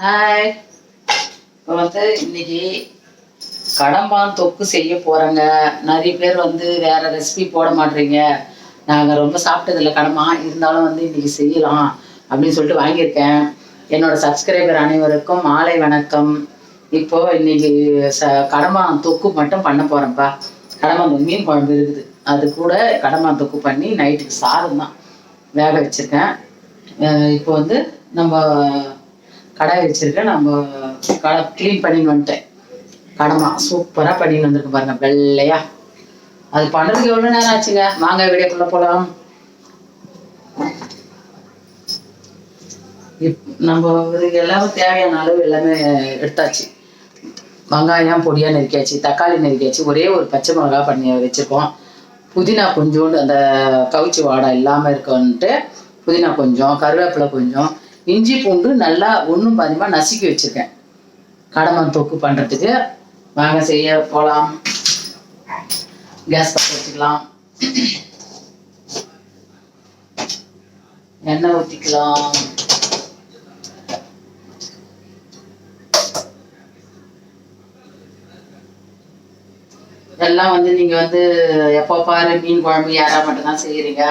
Hi இப்போ வந்து இன்னைக்கு கடம்பான் தொக்கு செய்ய போகிறேங்க நிறைய பேர் வந்து வேற ரெசிபி போட மாட்டீங்க. நாங்கள் ரொம்ப சாப்பிட்டதில்ல கடமா இருந்தாலும் வந்து இன்னைக்கு செய்யலாம் அப்படின்னு சொல்லிட்டு வாங்கியிருக்கேன். என்னோட சப்ஸ்கிரைபர் அனைவருக்கும் மாலை வணக்கம். இப்போ இன்னைக்கு ச கடம்பான் தொக்கு மட்டும் பண்ண போகிறேன்ப்பா கடம்பான் மீன் குழம்பு இருக்குது. அது கூட கடம்பான் தொக்கு பண்ணி நைட்டுக்கு சாதம் தான் வேக வச்சுருக்கேன். இப்போ வந்து நம்ம கடாய் வச்சிருக்கேன். நம்ம கடை க்ளீன் பண்ணின்னு வந்துட்டேன். கடமா சூப்பராக பண்ணின்னு வந்திருக்கு பாருங்க வெள்ளையா. அது பண்ணுறதுக்கு எவ்வளோ நேரம் ஆச்சுங்க? வாங்க வீடியோக்குள்ள போகலாம் இப் நம்ம இதுக்கு எல்லாமே தேவையான அளவு எல்லாமே எடுத்தாச்சு. வெங்காயம் பொடியாக நெருக்கியாச்சு தக்காளி நெருக்கியாச்சு ஒரே ஒரு பச்சை மிளகா பண்ணி வச்சுருக்கோம். புதினா கொஞ்சோண்டு அந்த கவுச்சி வாடை இல்லாமல் இருக்கன்ட்டு புதினா கொஞ்சம் கருவேப்பிலை கொஞ்சம் இஞ்சி பூண்டு நல்லா ஒன்றும் பாதியமாக நசுக்கி வச்சுருக்கேன். கடமன் தொக்கு பண்ணுறதுக்கு வாங்க செய்ய போகலாம் கேஸ் பற்ற வச்சுக்கலாம். எண்ணெய் ஊற்றிக்கலாம் எல்லாம் வந்து நீங்க வந்து எப்போ பாரு மீன் குழம்பு யாரா மட்டும் தான் செய்யறீங்க.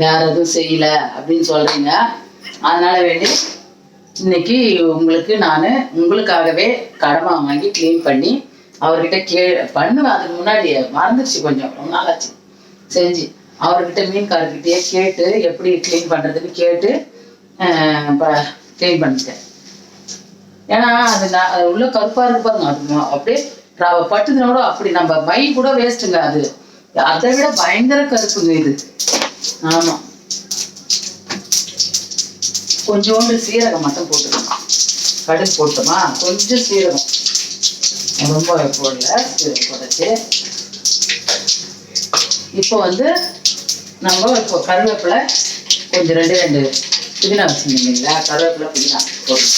வேற எதுவும் செய்யல அப்படின்னு சொல்றீங்க. அதனால வேண்டி இன்னைக்கு உங்களுக்கு நான் உங்களுக்காகவே கடமை வாங்கி க்ளீன் பண்ணி அவர்கிட்ட கே பண்ணுவேன். அதுக்கு முன்னாடி மறந்துடுச்சு கொஞ்சம். ரொம்ப நாளாச்சு. செஞ்சு அவர்கிட்ட மீன்காரர்கிட்டயே கேட்டு எப்படி க்ளீன் பண்றதுன்னு கேட்டு க்ளீன் பண்ணிட்டேன். ஏன்னா அது நான் அது உள்ள கருப்பா இருக்கு பாருங்க. அப்படியே ரவ கூட அப்படி நம்ம மை கூட வேஸ்ட்டுங்க அது. அதை விட பயங்கர கருப்புங்க இது. ஆமா. கொஞ்சோண்டு சீரகம் மட்டும் போட்டுக்கலாம் கடுகு போட்டுமா? கொஞ்சம் சீரகம். ரொம்ப போடல சீரகம் போட்டுச்சு. இப்போ வந்து நம்ம இப்போ கருவேப்பிலை கொஞ்சம் ரெண்டு ரெண்டு புதினா வச்சுருந்தீங்களா கருவேப்பிலை புதினா போட்டு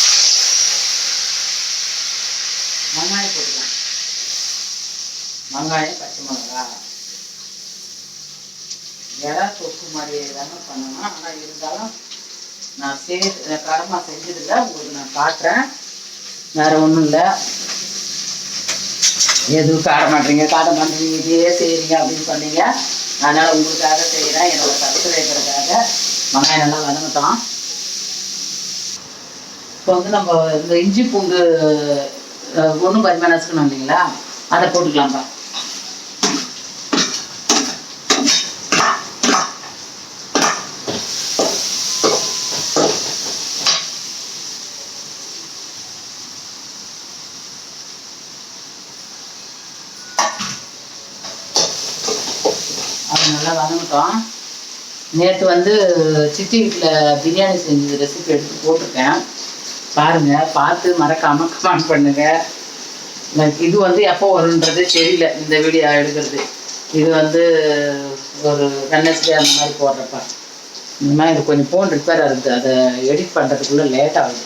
வெங்காயம் போட்டுக்கலாம். வெங்காயம் பச்சை மிளகா. இடம் தொக்கு மாதிரி தானே பண்ணணும். ஆனால் இருந்தாலும் நான் சே கடமா செஞ்சதில்ல உங்களுக்கு நான் காட்டுறேன். வேற ஒன்றும் இல்லை. எதுவும் காட்ட மாட்டீங்க காட்ட மாட்டீங்க இதையே செய்கிறீங்க அப்படின்னு சொன்னீங்க. அதனால் உங்களுக்காக செய்கிறேன் என்னோட வைக்கிறதுக்காக வெங்காயம் நல்லா வதங்கட்டும் இப்போ வந்து நம்ம இந்த இஞ்சி பூண்டு ஒன்றும் பரிமாணம் நசுக்கணும் இல்லைங்களா? அதை போட்டுக்கலாம்ப்பா அது நல்லா வதங்கட்டும் நேற்று வந்து சித்தி வீட்டில் பிரியாணி செஞ்ச ரெசிபி எடுத்து போட்டிருக்கேன். பாருங்கள் பார்த்து மறக்காமல் கமெண்ட் பண்ணுங்கள் இது வந்து எப்போ வரும்ன்றது தெரியல இந்த வீடியோ எடுக்கிறது. இது வந்து ஒரு வெனஸ்டே அந்த மாதிரி போடுறப்ப. இந்த மாதிரி இது கொஞ்சம் ஃபோன் ரிப்பேர் ஆகுது அதை எடிட் பண்ணுறதுக்குள்ளே லேட் ஆகுது.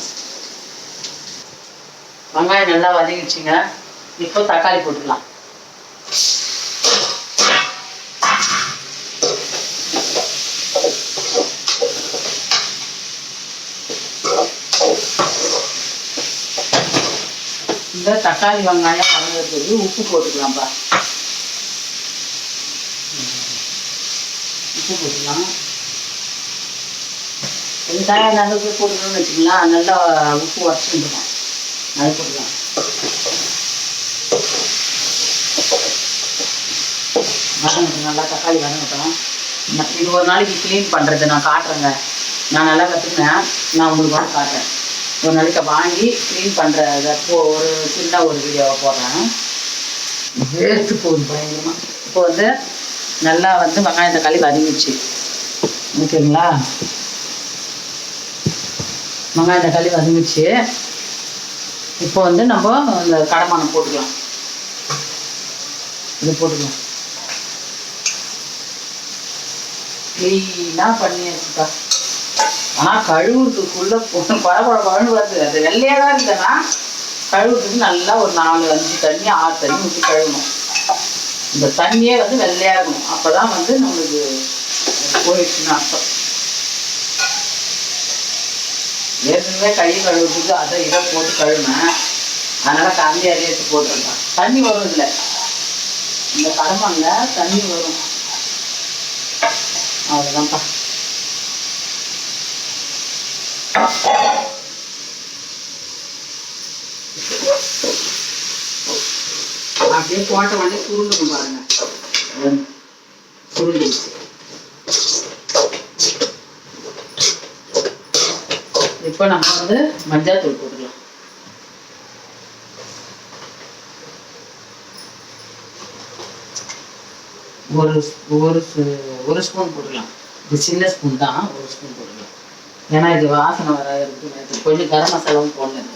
வெங்காயம் நல்லா வதங்கிடுச்சிங்க. இப்போ தக்காளி போட்டுக்கலாம். இந்த தக்காளி வெங்காயம் வதங்கிறதுக்கு உப்பு போட்டுக்கலாம்ப்பா உப்பு போட்டுக்கலாம். வெங்காயம் நல்லா உப்பு போட்டுக்கணும்னு வச்சுக்கலாம் நல்லா உப்பு உடச்சுருக்கோம் அது போட்டுக்கலாம். வதங்கட்டும். நல்லா தக்காளி வதங்கட்டும். இது ஒரு நாளைக்கு க்ளீன் பண்ணுறது நான் காட்டுறேங்க. நான் நல்லா கற்றுக்கினேன் நான் உங்களுக்கு வந்து காட்டுறேன். ஒரு நாளைக்கு வாங்கி க்ளீன் பண்ணுறத ஒரு சின்ன ஒரு வீடியோவை போடுறேன். வேர்த்து போகுது பயங்கரமாக இப்போ வந்து நல்லா வந்து வெங்காயம் தக்காளி வதங்கிடுச்சு. ஓகேங்களா? வெங்காயம் தக்காளி வதங்கிடுச்சு. இப்போ வந்து நம்ம இந்த கடமானம் போட்டுக்கலாம். இது போட்டுக்கலாம். க்ளீனாக பண்ணியாச்சுப்பா. ஆனால் கழுவுறதுக்குள்ள பொண்ணு பழ பழ பழன்னு வருது. அது வெள்ளையாக தான் இருக்குதுன்னா கழுவுக்கு நல்லா ஒரு நாலு அஞ்சு தண்ணி ஆறு தண்ணி ஊற்றி கழுவணும். இந்த தண்ணியே வந்து வெள்ளையாக இருக்கணும். அப்போ தான் வந்து நம்மளுக்கு போயிடுச்சுன்னு அர்த்தம். ஏற்கனவே கை கழுவுறதுக்கு அதை இதை போட்டு கழுவினேன். அதனால கரண்டி அதை எடுத்து போட்டுருக்கேன் தண்ணி வரும் இல்லை இந்த கடமாங்க தண்ணி வரும். அவ்வளோதான்ப்பா அப்படியே போட்ட உடனே சுருண்டுக்கும் பாருங்க. சுருண்டுச்சு இப்போ நம்ம வந்து மஞ்சள் தூள் போட்டுக்கலாம். ஒரு ஒரு ஒரு ஸ்பூன் போட்டுக்கலாம். இது சின்ன ஸ்பூன் தான் ஒரு ஸ்பூன் போட்டுக்கலாம். ஏன்னா இது வாசனை வராது. இருக்கு கொஞ்சம் கரம் மசாலாவும் போடணும்.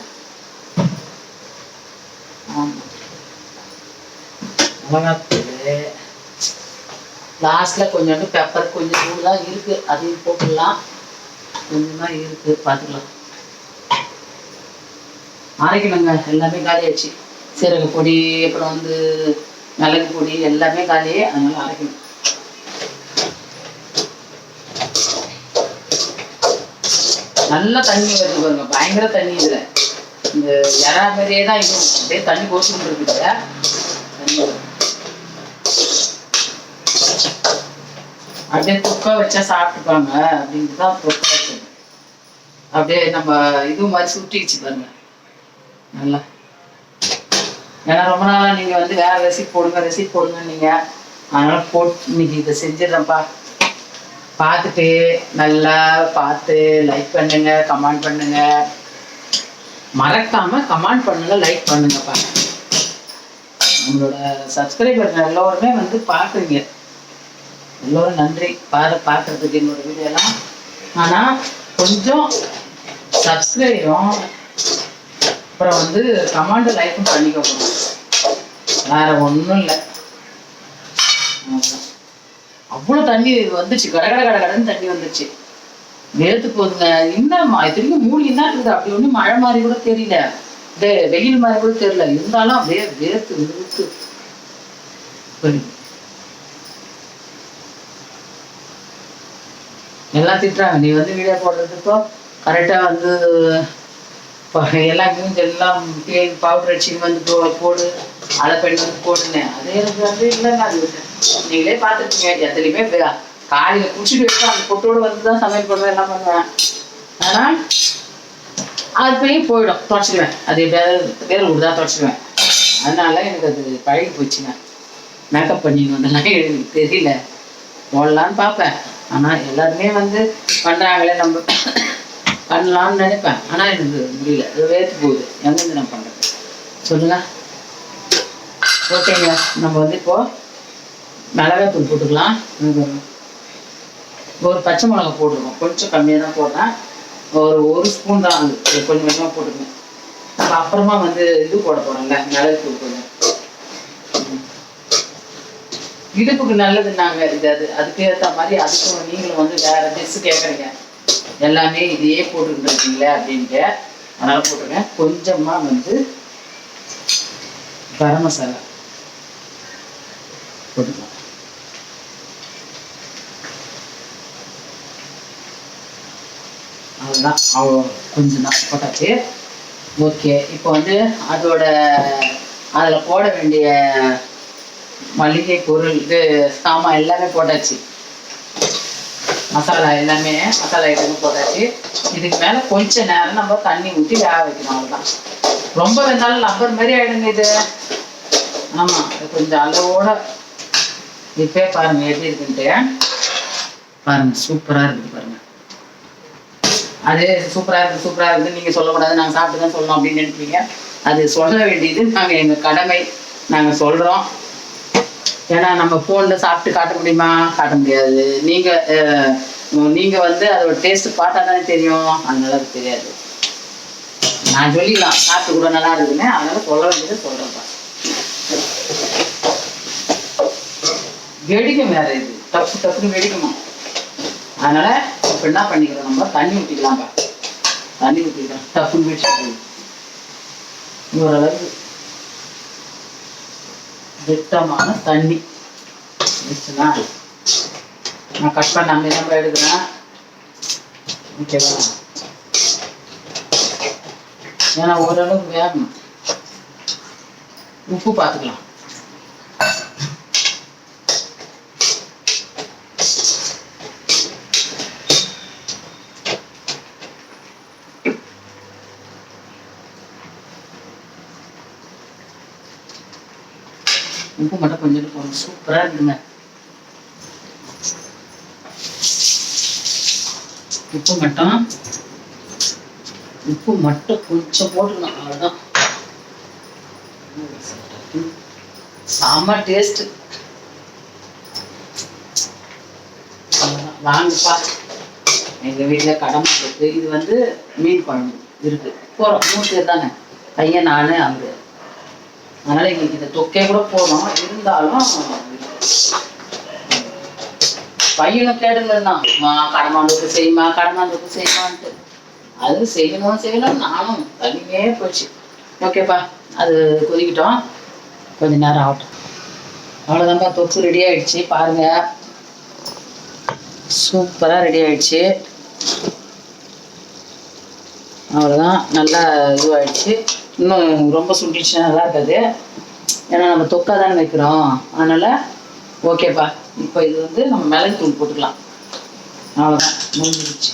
மிளகாத்தூள். லாஸ்ட்ல கொஞ்சோண்டு பெப்பர் கொஞ்சம் தூள் இருக்கு. அதையும் போட்டுடலாம். கொஞ்சமா இருக்கு. பார்த்துக்கலாம். அரைக்கணுங்க. எல்லாமே காலியாச்சு. சீரக பொடி அப்புறம் வந்து மிளகு பொடி எல்லாமே காலி அதனால அரைக்கணும். நல்ல தண்ணி வருது பாருங்க பயங்கர தண்ணி இதுல. இந்த இறா மாதிரியே தான் இது. அப்படியே தண்ணி கோச்சுட்டு இருக்குது தண்ணி அப்படியே தொக்கா வச்சா சாப்பிட்டுப்பாங்க அப்படின்ட்டு தான் தொக்கா வச்சது. அப்படியே நம்ம இது மாதிரி சுட்டிச்சு பாருங்க. நல்லா. ஏன்னா ரொம்ப நாளா நீங்க வந்து வேற ரெசிப் போடுங்க ரெசிப் போடுங்க நீங்க. அதனால போட்டு இன்னைக்கு இதை செஞ்சிடறேன்ப்பா. பார்த்துட்டு நல்லா பார்த்து லைக் பண்ணுங்க கமெண்ட் பண்ணுங்க. மறக்காம கமெண்ட் பண்ணுங்க லைக் பண்ணுங்கப்பா. நம்மளோட சப்ஸ்கிரைபர் எல்லோருமே வந்து பார்க்குறீங்க. எல்லோரும் நன்றி. பாரு பார்க்கறதுக்கு என்னோட வீடியோலாம் ஆனால் கொஞ்சம் சப்ஸ்கிரைபும் அப்புறம் வந்து கமாண்டு லைக்கும் பண்ணிக்கோங்க. வேற ஒன்றும் இல்லை. அவ்வளோ தண்ணி வந்துச்சு. கட கட கட கடன்னு தண்ணி வந்துச்சு. வேர்த்து போதுங்க இன்னும் இத்தனைக்கும் மூணு என்ன இருக்குது? அப்படி ஒன்றும் மழை மாதிரி கூட தெரியல. இந்த வெயில் மாதிரி கூட தெரியல. இருந்தாலும் அப்படியே வேர்த்து விழுத்து எல்லாம் திட்டுறாங்க. நீ வந்து வீடியோ போடுறதுக்கோ கரெக்டாக வந்து ப- எல்லாம் எல்லாம் பவுடர் அடிச்சு வந்து போடு. அதை பண்ணி வந்து போடுனேன். அதே எனக்கு வந்து இல்லைங்க. அது நீங்களே பார்த்துருக்கீங்க எத்தனையுமே காலையில் குடிச்சிட்டு வச்சு அந்த பொட்டோடு வந்து தான் சமையல் பண்ணுவேன் எல்லாம் பண்ணுவேன். ஆனால் அது போய் போயிடும். தொடச்சிடுவேன் அது எப்படியாவது வேறு விடுதா தொடச்சிடுவேன் அதனால எனக்கு அது பழகி போச்சுங்க. மேக்கப் பண்ணின்னு வந்தெல்லாம் எனக்கு தெரியல. போடலான்னு பார்ப்பேன். ஆனால் எல்லாருமே வந்து பண்ணுறாங்களே நம்ம பண்ணலாம்னு நினைப்பேன். ஆனால் எனக்கு முடியல. அது வேர்த்து போகுது. எங்கேருந்து நான் பண்ணுறது சொல்லுங்க. ஓகேங்க. நம்ம வந்து இப்போ மிளகாத்தூள் போட்டுக்கலாம். ஒரு பச்சை மிளகா போட்டுருவோம் கொஞ்சம் கம்மியாக தான் போடுறேன் ஒரு ஒரு ஸ்பூன் தான் அது. கொஞ்சம் கொஞ்சமாக போட்டுக்கணும். நம்ம அப்புறமா வந்து இது போட போகிறோம்ல மிளகுத்தூள் கொஞ்சம். இடுப்புக்கு நல்லதுன்னாங்க இது அது. அதுக்கு ஏற்ற மாதிரி அதுக்கும் நீங்களும் வந்து வேற டிஷ் கேட்குறீங்க எல்லாமே இதையே போட்டுக்கிட்டு இருக்கீங்களே அப்படின்ட்டு. அதனால போட்டுருங்க. கொஞ்சமா வந்து கரம் மசாலா போட்டுக்கலாம். அவ்வளோதான் அவ்வளோ கொஞ்சம் தான் போட்டாச்சு. ஓகே இப்போ வந்து அதோட அதில் போட வேண்டிய மளிகை பொருள் இது சாமான் எல்லாமே போட்டாச்சு. மசாலா எல்லாமே மசாலா ஐட்டமும் போட்டாச்சு. இதுக்கு மேலே கொஞ்ச நேரம் நம்ம தண்ணி ஊற்றி வேக வைக்கணும் அவ்வளோதான் ரொம்ப வெந்தாலும் லப்பர் மாதிரி ஆயிடுங்க இது. ஆமாம் இது கொஞ்சம் அளவோட இப்போ பாருங்க எப்படி இருக்குன்ட்டு. பாருங்க சூப்பராக இருக்குது பாருங்க. அது சூப்பராக இருக்குது சூப்பராக இருக்குது நீங்கள் சொல்லக்கூடாது நாங்கள் சாப்பிட்டு தான் சொல்லணும் அப்படின்னு நினைப்பீங்க. அது சொல்ல வேண்டியது நாங்கள் எங்கள் கடமை. நாங்கள் சொல்கிறோம் ஏன்னா நம்ம ஃபோனில் சாப்பிட்டு காட்ட முடியுமா? காட்ட முடியாது. நீங்கள் நீங்கள் வந்து அதோட டேஸ்ட் பார்த்தா தானே தெரியும். அதனால அது தெரியாது. நான் சொல்லிக்கலாம் சாப்பிட்டு கூட நல்லா இருக்குன்னு. அதனால சொல்ல வேண்டியது சொல்கிறேன்ப்பா வெடிக்கும் வேற இது. தப்பு தப்புன்னு வெடிக்குமா அதனால இப்போ என்ன பண்ணிக்கிறோம் நம்ம? தண்ணி ஊற்றிக்கலாம்ப்பா தண்ணி ஊற்றிக்கலாம் டப்புன்னு வெடிச்சு ஓரளவுக்கு திட்டமான தண்ணி. வச்சுனா நான் கட் பண்ணாம நம்ம எடுக்கிறேன்? ஓகேவா? ஏன்னா ஓரளவுக்கு வேகணும். உப்பு பார்த்துக்கலாம் உப்பு மட்டும் கொஞ்சம் போடணும் சூப்பராக இருக்குங்க. உப்பு மட்டும் உப்பு மட்டும் கொஞ்சம் போட்டுக்கணும். அவ்வளோதான் செம்ம டேஸ்ட் வாங்கப்பா. எங்கள் வீட்டில் கடமை இருக்கு. இது வந்து மீன் குழம்பு இருக்கு. போகிறோம் மூணு பேர் தானே. பையன் நான் அவரு அதனால எங்களுக்கு இந்த தொக்கே கூட போதும். இருந்தாலும் பையனும் கேடுங்க தான் மா கடமாண்டுக்கு செய்யுமா கடமாண்டுக்கு செய்யுமான்ட்டு அது செய்யணும் செய்யணும் நானும் தனியே போச்சு. ஓகேப்பா அது கொதிக்கிட்டோம். கொஞ்ச நேரம் ஆகட்டும். அவ்வளோதான்ப்பா தொக்கு ரெடி ஆயிடுச்சு பாருங்க. சூப்பராக ரெடி ஆயிடுச்சு. அவ்வளோதான் நல்லா இதுவாகிடுச்சு இன்னும் ரொம்ப சுண்டிடுச்சுன்னா நல்லா இருக்காது. ஏன்னா நம்ம தொக்கா தானே வைக்கிறோம். அதனால் ஓகேப்பா. இப்போ இது வந்து நம்ம மிளகு தூள் போட்டுக்கலாம். அவ்வளோதான் முடிஞ்சிருச்சு.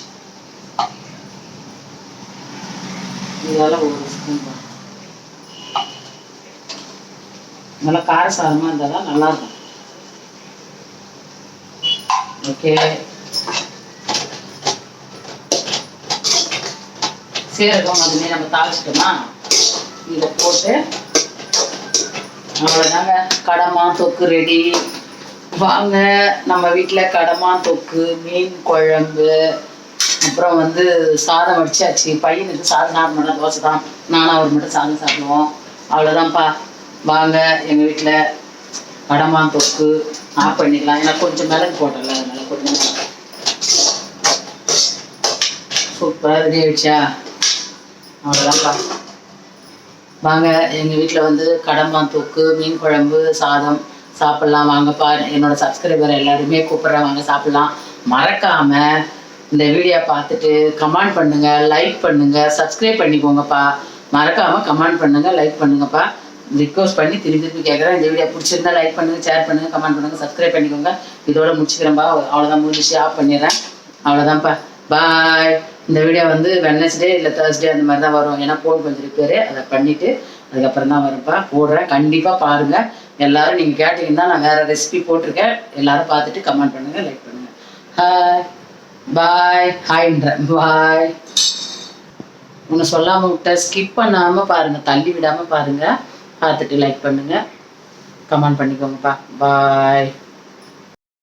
இதால் ஒரு ஸ்பூன் நல்லா காரசாரமாக இருந்தால் தான் நல்லாயிருக்கும். ஓகே. சீரகம் அதுமே நம்ம தாளிச்சிட்டோமா? இதை போட்டு அவ்வளோதாங்க கடமா தொக்கு ரெடி வாங்க நம்ம வீட்டில் கடமா தொக்கு மீன் குழம்பு அப்புறம் வந்து சாதம் வடிச்சாச்சு. பையனுக்கு சாதம் நார்மலாக தோசை தான். நானும் அவர் மட்டும் சாதம் சாப்பிடுவோம். அவ்வளோதான்ப்பா வாங்க எங்கள் வீட்டில் கடமா தொக்கு ஆஃப் பண்ணிக்கலாம். ஏன்னா கொஞ்சம் மிளகு போட்டல அதனால கொஞ்சம் சூப்பராக ரெடி ஆயிடுச்சா? அவ்வளோதான்ப்பா வாங்க எங்கள் வீட்டில் வந்து கடம்பா தூக்கு மீன் குழம்பு சாதம் சாப்பிட்லாம். வாங்கப்பா என்னோடய சப்ஸ்கிரைபர் எல்லாருமே கூப்பிட்றேன் வாங்க சாப்பிட்லாம். மறக்காமல் இந்த வீடியோ பார்த்துட்டு கமெண்ட் பண்ணுங்கள் லைக் பண்ணுங்கள் சப்ஸ்கிரைப் பண்ணிக்கோங்கப்பா. மறக்காமல் கமெண்ட் பண்ணுங்க லைக் பண்ணுங்கப்பா. ரிக்வஸ்ட் பண்ணி திரும்பி திரும்பி கேட்குறேன் இந்த வீடியோ பிடிச்சிருந்தா லைக் பண்ணுங்க ஷேர் பண்ணுங்க கமெண்ட் பண்ணுங்கள் சப்ஸ்கிரைப் பண்ணிக்கோங்க. இதோட முடிச்சுக்கிறேன்ப்பா அவ்வளோதான் முடிச்சு ஆஃப் பண்ணிடுறேன். அவ்வளோதான்ப்பா பாய் இந்த வீடியோ வந்து வெனஸ்டே இல்லை தேர்ஸ்டே அந்த மாதிரி தான் வரும். ஏன்னா ஃபோன் கொஞ்சம் ரிப்பேரு அதை பண்ணிவிட்டு அதுக்கப்புறம் தான் வரும்ப்பா போடுறேன். கண்டிப்பாக பாருங்கள் எல்லாரும் நீங்கள் கேட்டிங்கன்னா நான் வேறு ரெசிபி போட்டிருக்கேன். எல்லாரும் பார்த்துட்டு கமெண்ட் பண்ணுங்கள் லைக் பண்ணுங்கள் ஹாய் பாய் ஹாய்ன்றேன் பாய் உன்னை சொல்லாமல் விட்ட ஸ்கிப் பண்ணாமல் பாருங்கள் தள்ளி விடாமல் பாருங்கள் பார்த்துட்டு லைக் பண்ணுங்கள் கமெண்ட் பண்ணிக்கோங்கப்பா. பாய்